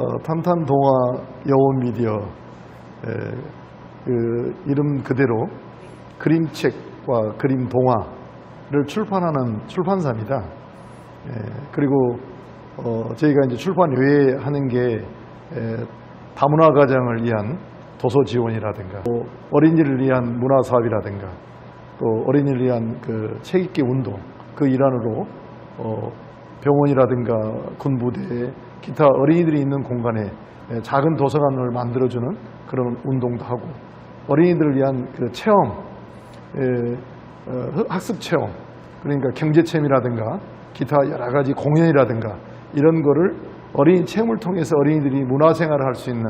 어, 탄탄 동화 여원 미디어 에, 그 이름 그대로 그림책과 그림 동화를 출판하는 출판사입니다. 에, 그리고 어, 저희가 이제 출판 외에 하는 게 에, 다문화 가정을 위한 도서 지원이라든가 또 어린이를 위한 문화 사업이라든가 또 어린이를 위한 그 책 읽기 운동 그 일환으로 어, 병원이라든가 군부대 기타 어린이들이 있는 공간에 에, 작은 도서관을 만들어주는 그런 운동도 하고 어린이들을 위한 그 체험 에, 어, 학습 체험 그러니까 경제 체험이라든가 기타 여러 가지 공연이라든가 이런 거를 어린이 체험을 통해서 어린이들이 문화생활을 할 수 있는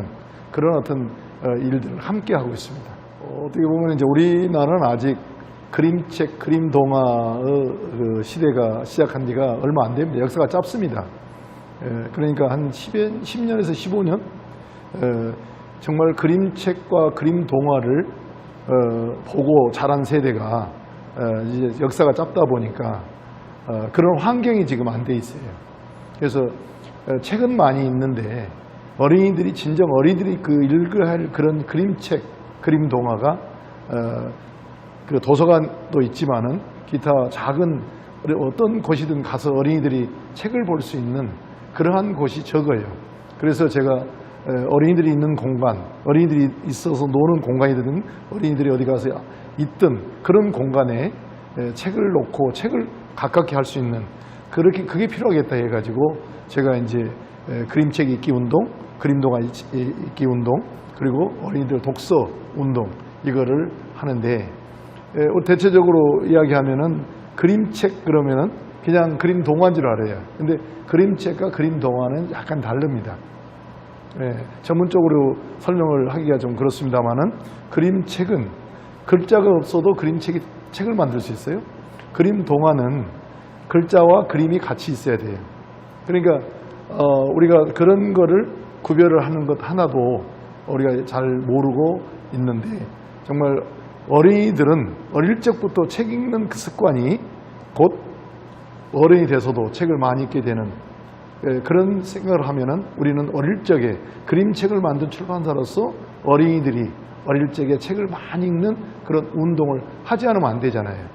그런 어떤 어, 일들을 함께 하고 있습니다. 어, 어떻게 보면 이제 우리나라는 아직 그림책, 그림 동화의 그 시대가 시작한 지가 얼마 안 됩니다. 역사가 짧습니다. 예, 그러니까 한 10년, 10년에서 15년 에, 정말 그림책과 그림 동화를 어, 보고 자란 세대가 어, 이제 역사가 짧다 보니까 어, 그런 환경이 지금 안 돼 있어요. 그래서 어, 책은 많이 있는데 어린이들이 진정 어린이들이 그 읽어야 할 그런 그림책, 그림 동화가 어, 그 도서관도 있지만은 기타 작은 어떤 곳이든 가서 어린이들이 책을 볼 수 있는 그러한 곳이 적어요. 그래서 제가 에, 어린이들이 있는 공간, 어린이들이 있어서 노는 공간이든 어린이들이 어디 가서 있든 그런 공간에 에, 책을 놓고 책을 가깝게 할 수 있는 그렇게 그게 필요하겠다 해가지고 제가 이제 에, 그림책 읽기 운동, 그림동화 읽- 읽기 운동 그리고 어린이들 독서 운동 이거를 하는데 에, 어, 대체적으로 이야기하면은 그림책 그러면은 그냥 그림 동화인 줄 알아요. 근데 그림책과 그림 동화는 약간 다릅니다. 예, 전문적으로 설명을 하기가 좀 그렇습니다만은 그림책은 글자가 없어도 그림책이 책을 만들 수 있어요. 그림 동화는 글자와 그림이 같이 있어야 돼요. 그러니까 어, 우리가 그런 거를 구별을 하는 것 하나도 우리가 잘 모르고 있는데 정말 어린이들은 어릴 적부터 책 읽는 그 습관이 곧 어른이 돼서도 책을 많이 읽게 되는 예, 그런 생각을 하면은 우리는 어릴 적에 그림책을 만든 출판사로서 어린이들이 어릴 적에 책을 많이 읽는 그런 운동을 하지 않으면 안 되잖아요.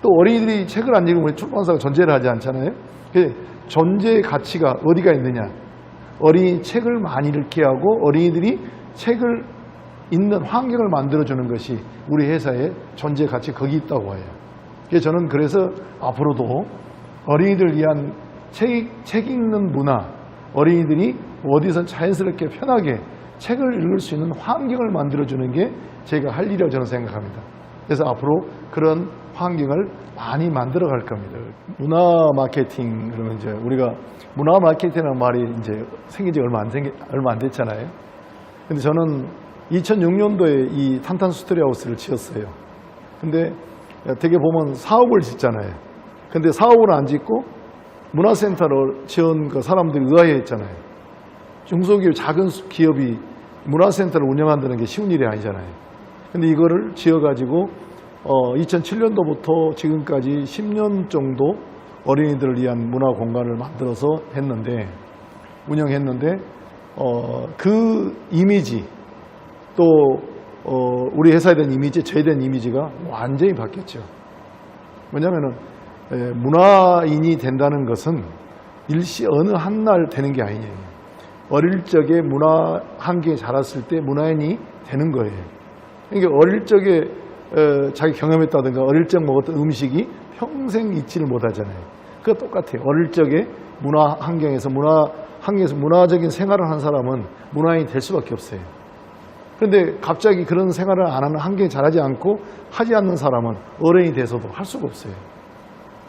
또 어린이들이 책을 안 읽으면 우리 출판사가 존재를 하지 않잖아요. 그 존재의 가치가 어디가 있느냐? 어린이 책을 많이 읽게 하고 어린이들이 책을 읽는 환경을 만들어주는 것이 우리 회사의 존재 가치 거기 있다고 해요. 저는 그래서 앞으로도 어린이들 위한 책, 책 읽는 문화, 어린이들이 어디서 자연스럽게 편하게 책을 읽을 수 있는 환경을 만들어주는 게 제가 할 일이라고 저는 생각합니다. 그래서 앞으로 그런 환경을 많이 만들어 갈 겁니다. 문화 마케팅, 그러면 이제 우리가 문화 마케팅이라는 말이 이제 생긴 지 얼마 안, 생기, 얼마 안 됐잖아요. 근데 저는 2006년도에 이 탄탄 스토리 하우스를 지었어요. 근데 되게 보면 사업을 짓잖아요. 근데 사업을 안 짓고 문화센터를 지은 그 사람들이 의아해 했잖아요. 중소기업 작은 기업이 문화센터를 운영한다는 게 쉬운 일이 아니잖아요. 근데 이거를 지어가지고 어, 2007년도부터 지금까지 10년 정도 어린이들을 위한 문화 공간을 만들어서 했는데 운영했는데 어, 그 이미지 또 어, 우리 회사에 대한 이미지, 저에 대한 이미지가 완전히 바뀌었죠. 에, 문화인이 된다는 것은 일시 어느 한 날 되는 게 아니에요. 어릴 적에 문화 환경에 자랐을 때 문화인이 되는 거예요. 그러니까 어릴 적에 어, 자기 경험했다든가 어릴 적 먹었던 음식이 평생 잊지를 못하잖아요. 그거 똑같아요. 어릴 적에 문화 환경에서 문화 환경에서 문화적인 생활을 한 사람은 문화인이 될 수밖에 없어요. 그런데 갑자기 그런 생활을 안 하는 환경에 자라지 않고 하지 않는 사람은 어른이 돼서도 할 수가 없어요.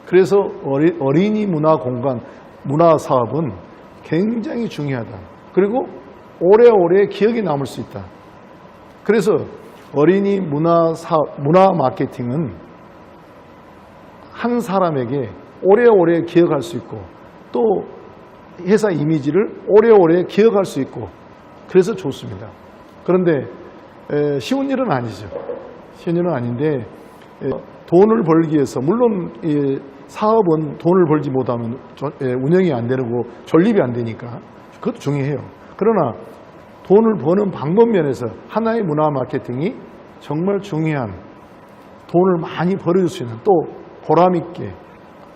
그래서 어린이 문화 공간, 문화 사업은 굉장히 중요하다. 그리고 오래오래 기억에 남을 수 있다. 그래서 어린이 문화 사 문화 마케팅은 한 사람에게 오래오래 기억할 수 있고 또 회사 이미지를 오래오래 기억할 수 있고 그래서 좋습니다. 그런데 에, 쉬운 일은 아니죠. 쉬운 일은 아닌데 에, 돈을 벌기 위해서 물론 이 사업은 돈을 벌지 못하면 조- 에, 운영이 안 되고 존립이 안 되니까 그것도 중요해요. 그러나 돈을 버는 방법 면에서 하나의 문화 마케팅이 정말 중요한 돈을 많이 벌어줄 수 있는 또 보람 있게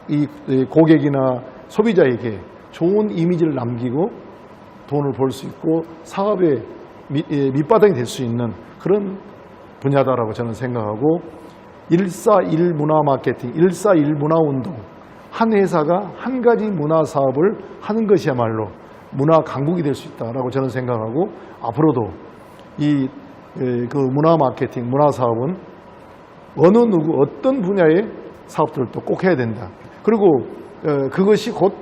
이이 고객이나 소비자에게 좋은 이미지를 남기고 돈을 벌 수 있고 사업의 밑, 예, 밑바닥이 될 수 있는 그런 분야다라고 저는 생각하고 일사일 문화 마케팅, 일사일 문화 운동 한 회사가 한 가지 문화 사업을 하는 것이야말로 문화 강국이 될 수 있다라고 저는 생각하고 앞으로도 이 그 문화 마케팅, 문화 사업은 어느 누구 어떤 분야의 사업들도 꼭 해야 된다. 그리고 어, 그것이 곧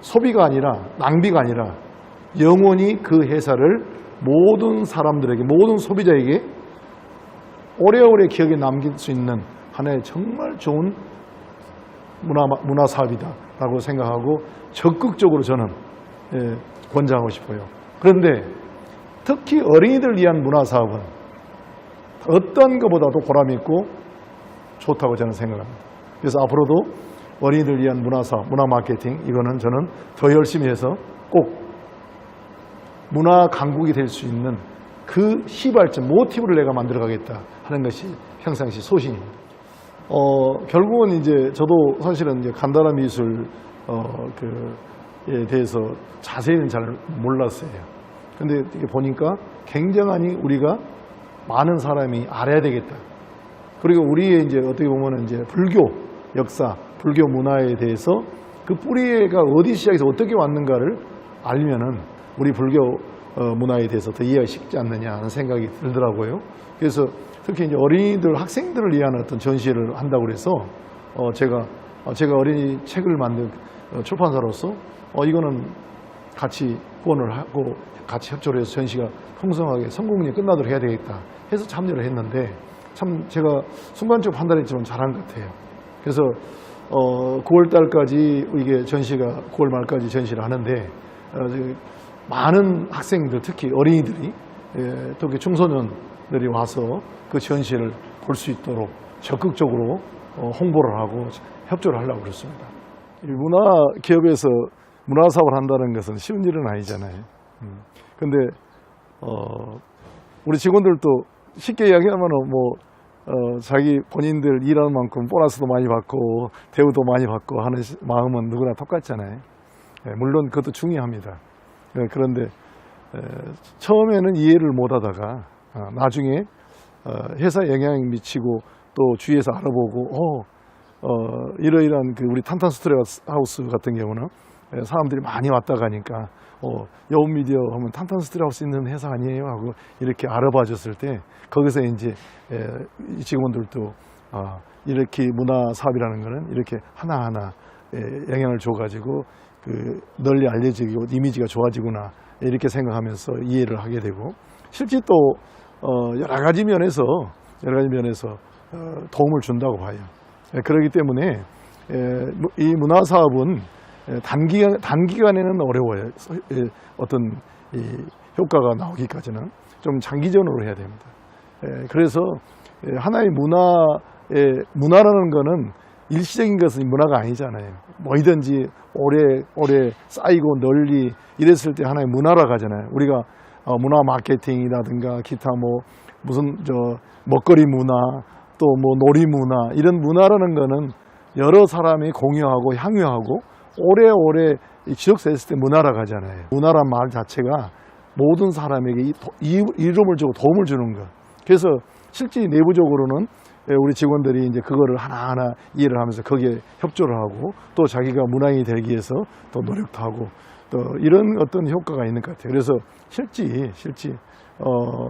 소비가 아니라 낭비가 아니라 영원히 그 회사를 모든 사람들에게 모든 소비자에게 오래오래 기억에 남길 수 있는 하나의 정말 좋은 문화, 문화 사업이다라고 생각하고 적극적으로 저는 예, 권장하고 싶어요. 그런데 특히 어린이들 위한 문화 사업은 어떤 것보다도 보람 있고 좋다고 저는 생각합니다. 그래서 앞으로도 어린이들 위한 문화 사업, 문화 마케팅 이거는 저는 더 열심히 해서 꼭 문화 강국이 될 수 있는 그 시발점, 모티브를 내가 만들어 가겠다 하는 것이 평상시 소신입니다. 어, 결국은 이제 저도 사실은 이제 간단한 미술, 어, 그에 대해서 자세히는 잘 몰랐어요. 근데 보니까 굉장히 우리가 많은 사람이 알아야 되겠다. 그리고 우리의 이제 어떻게 보면 이제 불교 역사, 불교 문화에 대해서 그 뿌리가 어디 시작해서 어떻게 왔는가를 알면은 우리 불교 어, 문화에 대해서 더 이해가 쉽지 않느냐 하는 생각이 들더라고요. 그래서 특히 이제 어린이들, 학생들을 위한 어떤 전시를 한다고 그래서 어, 제가 어, 제가 어린이 책을 만든 어, 출판사로서 어, 이거는 같이 후원을 하고 같이 협조를 해서 전시가 풍성하게 성공리에 끝나도록 해야 되겠다 해서 참여를 했는데 참 제가 순간적으로 판단했지만 잘한 것 같아요. 그래서 어, 9월 달까지 이게 전시가 9월 말까지 전시를 하는데 어, 많은 학생들 특히 어린이들이 예, 특히 청소년들이 와서 그 전시를 볼수 있도록 적극적으로 어, 홍보를 하고 협조를 하려고 그렇습니다. 이 문화 기업에서 문화 사업을 한다는 것은 쉬운 일은 아니잖아요. 음. 근데 어, 우리 직원들도 쉽게 이야기하면 뭐 어, 자기 본인들 일하는 만큼 보너스도 많이 받고 대우도 많이 받고 하는 시- 마음은 누구나 똑같잖아요. 예, 물론 그것도 중요합니다. 예, 그런데 에, 처음에는 이해를 못하다가 어, 나중에 어, 회사에 영향이 미치고 또 주위에서 알아보고 어, 어, 이러이러한 그 우리 탄탄 스토리 하우스 같은 경우는 에, 사람들이 많이 왔다 가니까 어, 여운 미디어 하면 탄탄 스토리 하우스 있는 회사 아니에요? 하고 이렇게 알아봐 줬을 때 거기서 이제 에, 이 직원들도 아, 이렇게 문화 사업이라는 거는 이렇게 하나하나 에, 영향을 줘가지고 그 널리 알려지고 이미지가 좋아지구나 이렇게 생각하면서 이해를 하게 되고 실제 또 어, 여러 가지 면에서 여러 가지 면에서 어, 도움을 준다고 봐요. 예, 그렇기 때문에 에, 무- 이 문화 사업은 에, 단기간 단기간에는 어려워요. 서- 에, 어떤 이 효과가 나오기까지는 좀 장기전으로 해야 됩니다. 에, 그래서 에, 하나의 문화의 문화라는 거는 일시적인 것은 문화가 아니잖아요. 뭐이든지 오래 오래 쌓이고 널리 이랬을 때 하나의 문화라 가잖아요. 우리가 어, 문화 마케팅이라든가 기타 뭐 무슨 저 먹거리 문화 또 뭐 놀이 문화 이런 문화라는 거는 여러 사람이 공유하고 향유하고 오래오래 이 지속됐을 때 문화라 가잖아요. 문화란 말 자체가 모든 사람에게 이 도- 이- 이름을 주고 도움을 주는 것. 그래서 실제 내부적으로는 예, 우리 직원들이 이제 그거를 하나하나 이해를 하면서 거기에 협조를 하고 또 자기가 문화인이 되기 위해서 또 노력도 하고 또 이런 어떤 효과가 있는 것 같아요. 그래서 실제 실제 어,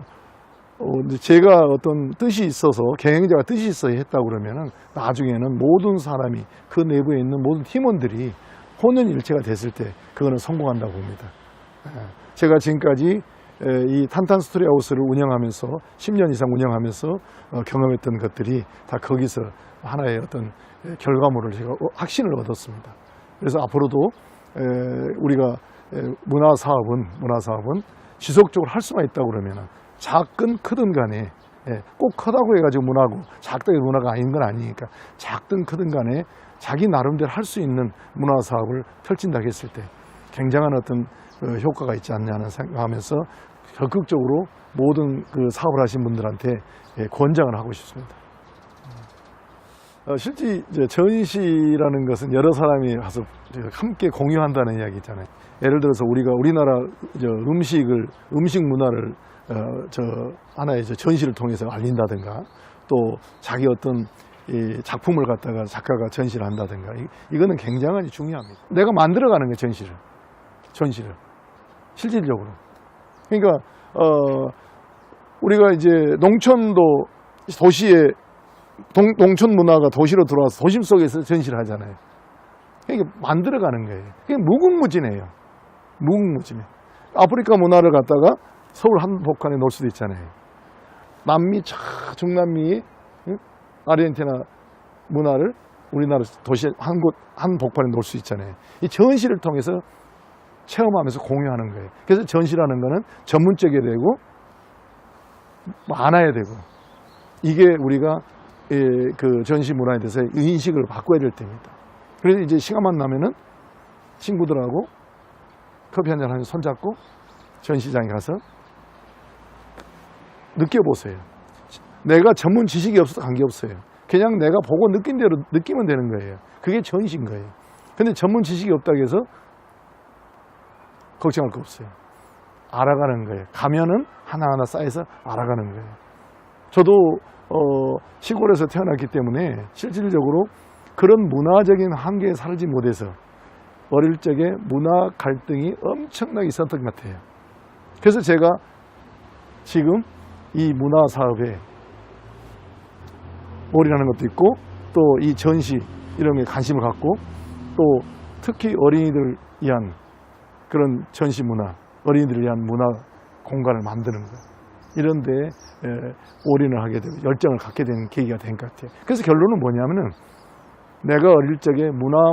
어, 제가 어떤 뜻이 있어서 경영자가 뜻이 있어 했다고 그러면은 나중에는 모든 사람이 그 내부에 있는 모든 팀원들이 혼연일체가 됐을 때 그거는 성공한다고 봅니다. 예. 제가 지금까지 에, 이 탄탄 스토리 하우스를 운영하면서 10년 이상 운영하면서 어, 경험했던 것들이 다 거기서 하나의 어떤 에, 결과물을 제가 어, 확신을 얻었습니다. 그래서 앞으로도 에, 우리가 에, 문화 사업은 문화 사업은 지속적으로 할 수만 있다고 그러면 작든 크든 간에 예, 꼭 크다고 해가지고 문화고 해서 문화가 아닌 건 아니니까 작든 크든 간에 자기 나름대로 할 수 있는 문화 사업을 펼친다고 했을 때 굉장한 어떤 그 효과가 있지 않냐는 생각하면서 적극적으로 모든 그 사업을 하신 분들한테 예, 권장을 하고 싶습니다. 어, 실제 전시라는 것은 여러 사람이 가서 함께 공유한다는 이야기 있잖아요. 예를 들어서 우리가 우리나라 저 음식을 음식 문화를 어, 저 하나의 저 전시를 통해서 알린다든가 또 자기 어떤 이 작품을 갖다가 작가가 전시를 한다든가 이, 이거는 굉장히 중요합니다. 내가 만들어가는 게 전시를 전시를 실질적으로. 그러니까 어 우리가 이제 농촌도 도시에 동, 농촌 문화가 도시로 들어와서 도심 속에서 전시를 하잖아요. 그러니까 만들어가는 거예요. 그게 무궁무진해요. 무궁무진해. 아프리카 문화를 갖다가 서울 한복판에 놓을 수도 있잖아요. 남미, 저 중남미, 응? 아르헨티나 문화를 우리나라 도시 한 곳, 한 복판에 놓을 수 있잖아요. 이 전시를 통해서 체험하면서 공유하는 거예요. 그래서 전시라는 거는 전문적이 되고 많아야 되고 이게 우리가 예, 그 전시 문화에 대해서 인식을 바꿔야 될 때입니다. 그래서 이제 시간만 나면은 친구들하고 커피 한잔 하면서 손잡고 전시장에 가서 느껴보세요. 내가 전문 지식이 없어도 관계없어요. 그냥 내가 보고 느낀 대로 느끼면 되는 거예요. 그게 전시인 거예요. 근데 전문 지식이 없다고 해서 걱정할 거 없어요. 알아가는 거예요. 가면은 하나하나 쌓여서 알아가는 거예요. 저도 어, 시골에서 태어났기 때문에 실질적으로 그런 문화적인 한계에 살지 못해서 어릴 적에 문화 갈등이 엄청나게 있었던 것 같아요. 그래서 제가 지금 이 문화 사업에 올인하는 것도 있고 또 이 전시 이런 게 관심을 갖고 또 특히 어린이들 위한 그런 전시 문화, 어린이들을 위한 문화 공간을 만드는 것. 이런 데 올인을 하게 되고 열정을 갖게 되는 계기가 된 것 같아요. 그래서 결론은 뭐냐면은 내가 어릴 적에 문화,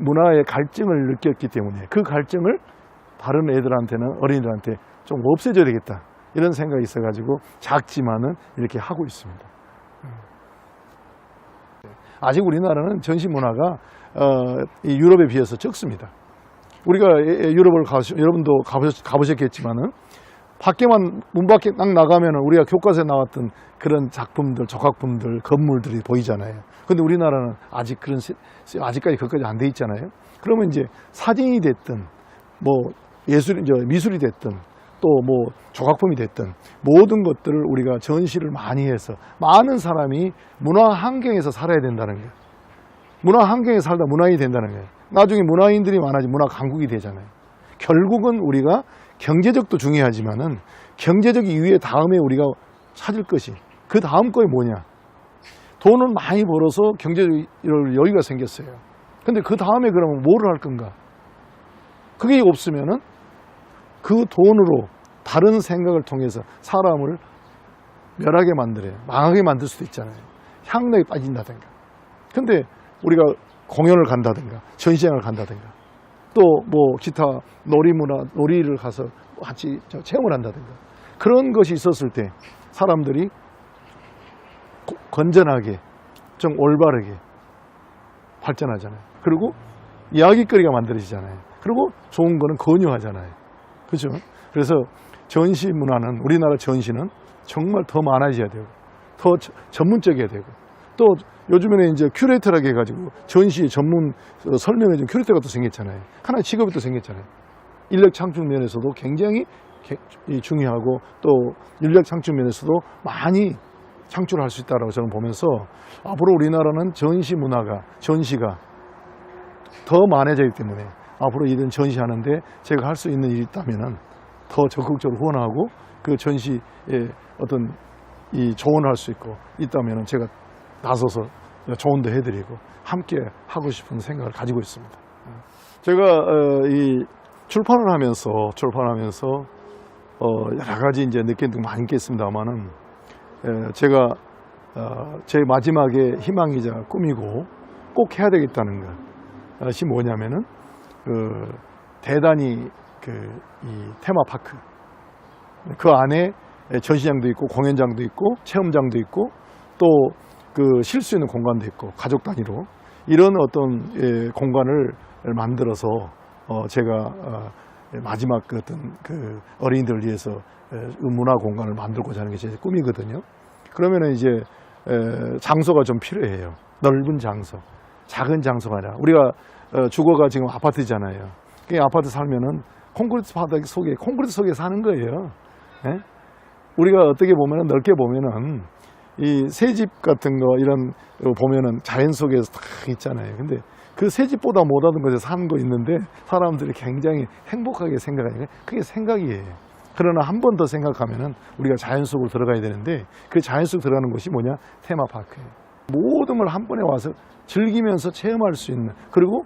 문화의 갈증을 느꼈기 때문에 그 갈증을 다른 애들한테는 어린이들한테 좀 없애줘야 되겠다. 이런 생각이 있어가지고 작지만은 이렇게 하고 있습니다. 아직 우리나라는 전시 문화가 어, 이 유럽에 비해서 적습니다. 우리가 예, 유럽을 가시, 여러분도 가보셨, 가보셨 겠지만은 밖에만 문 밖에 딱 나가면은 우리가 교과서에 나왔던 그런 작품들, 조각품들, 건물들이 보이잖아요. 근데 우리나라는 아직 그런 시- 아직까지 그것까지 안 돼 있잖아요. 그러면 이제 사진이 됐든 뭐 예술 이제 미술이 됐든 또 뭐 조각품이 됐든 모든 것들을 우리가 전시를 많이 해서 많은 사람이 문화 환경에서 살아야 된다는 거예요. 문화 환경에 살다 문화인이 된다는 거예요. 나중에 문화인들이 많아지 문화 강국이 되잖아요. 결국은 우리가 경제적도 중요하지만은 경제적 이후에 다음에 우리가 찾을 것이 그 다음 거에 뭐냐? 돈을 많이 벌어서 경제적 여유가 생겼어요. 근데 그 다음에 그러면 뭐를 할 건가? 그게 없으면은 그 돈으로 다른 생각을 통해서 사람을 멸하게 만들어요. 망하게 만들 수도 있잖아요. 향락에 빠진다든가. 근데 우리가 공연을 간다든가, 전시장을 간다든가, 또 뭐 기타 놀이문화, 놀이를 가서 같이 저 체험을 한다든가. 그런 것이 있었을 때 사람들이 고- 건전하게, 좀 올바르게 발전하잖아요. 그리고 이야기거리가 만들어지잖아요. 그리고 좋은 거는 권유하잖아요. 그죠? 그래서 전시 문화는, 우리나라 전시는 정말 더 많아져야 되고, 더 저- 전문적이어야 되고, 또 요즘에는 이제 큐레이터라고 해가지고 전시 전문 어, 설명해준 큐레이터가 또 생겼잖아요. 하나의 직업이 또 생겼잖아요. 인력 창출 면에서도 굉장히 중요하고 또 인력 창출 면에서도 많이 창출할 수 있다고 저는 보면서 앞으로 우리나라는 전시 문화가 전시가 더 많아지기 때문에 앞으로 이런 전시하는데 제가 할 수 있는 일이 있다면은 더 적극적으로 후원하고 그 전시에 어떤 이 조언할 수 있고 있다면은 제가 나서서 조언도 해드리고 함께 하고 싶은 생각을 가지고 있습니다. 제가 어, 이 출판을 하면서 출판하면서 어, 여러 가지 이제 느낀 게 많이 있겠습니다만은 에, 제가 어, 제 마지막에 희망이자 꿈이고 꼭 해야 되겠다는 것이 뭐냐면은 그 대단히 그 이 테마파크 그 안에 전시장도 있고 공연장도 있고 체험장도 있고 또 그 쉴 수 있는 공간도 있고 가족 단위로 이런 어떤 예, 공간을 만들어서 어, 제가 어, 마지막 그 어떤 그 어린이들을 위해서 문화 공간을 만들고자 하는 게 제 꿈이거든요. 그러면은 이제 에, 장소가 좀 필요해요. 넓은 장소, 작은 장소가 아니라 우리가 어, 주거가 지금 아파트잖아요. 그 아파트 살면은 콘크리트 바닥 속에 콘크리트 속에 사는 거예요. 예? 우리가 어떻게 보면은 넓게 보면은 이 새집 같은 거 이런 거 보면은 자연 속에서 딱 있잖아요. 근데 그 새집보다 못하던 곳에 사는 거 있는데 사람들이 굉장히 행복하게 생각하니까 그게 생각이에요. 그러나 한 번 더 생각하면은 우리가 자연 속으로 들어가야 되는데 그 자연 속 들어가는 곳이 뭐냐? 테마파크예요. 모든 걸 한 번에 와서 즐기면서 체험할 수 있는 그리고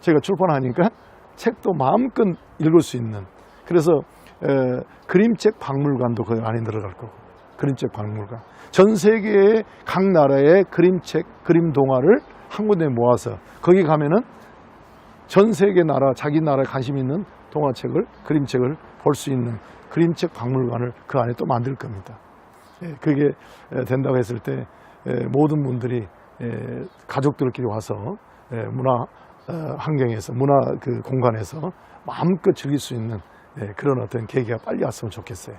제가 출판하니까 책도 마음껏 읽을 수 있는 그래서 에, 그림책 박물관도 그 안에 들어갈 거고 그림책 박물관 전 세계의 각 나라의 그림책 그림 동화를 한 군데 모아서 거기 가면은 전 세계 나라 자기 나라에 관심 있는 동화책을 그림책을 볼 수 있는 그림책 박물관을 그 안에 또 만들 겁니다. 예, 그게 에, 된다고 했을 때 에, 모든 분들이 에, 가족들끼리 와서 에, 문화 어, 환경에서 문화 그 공간에서 마음껏 즐길 수 있는 예, 그런 어떤 계기가 빨리 왔으면 좋겠어요.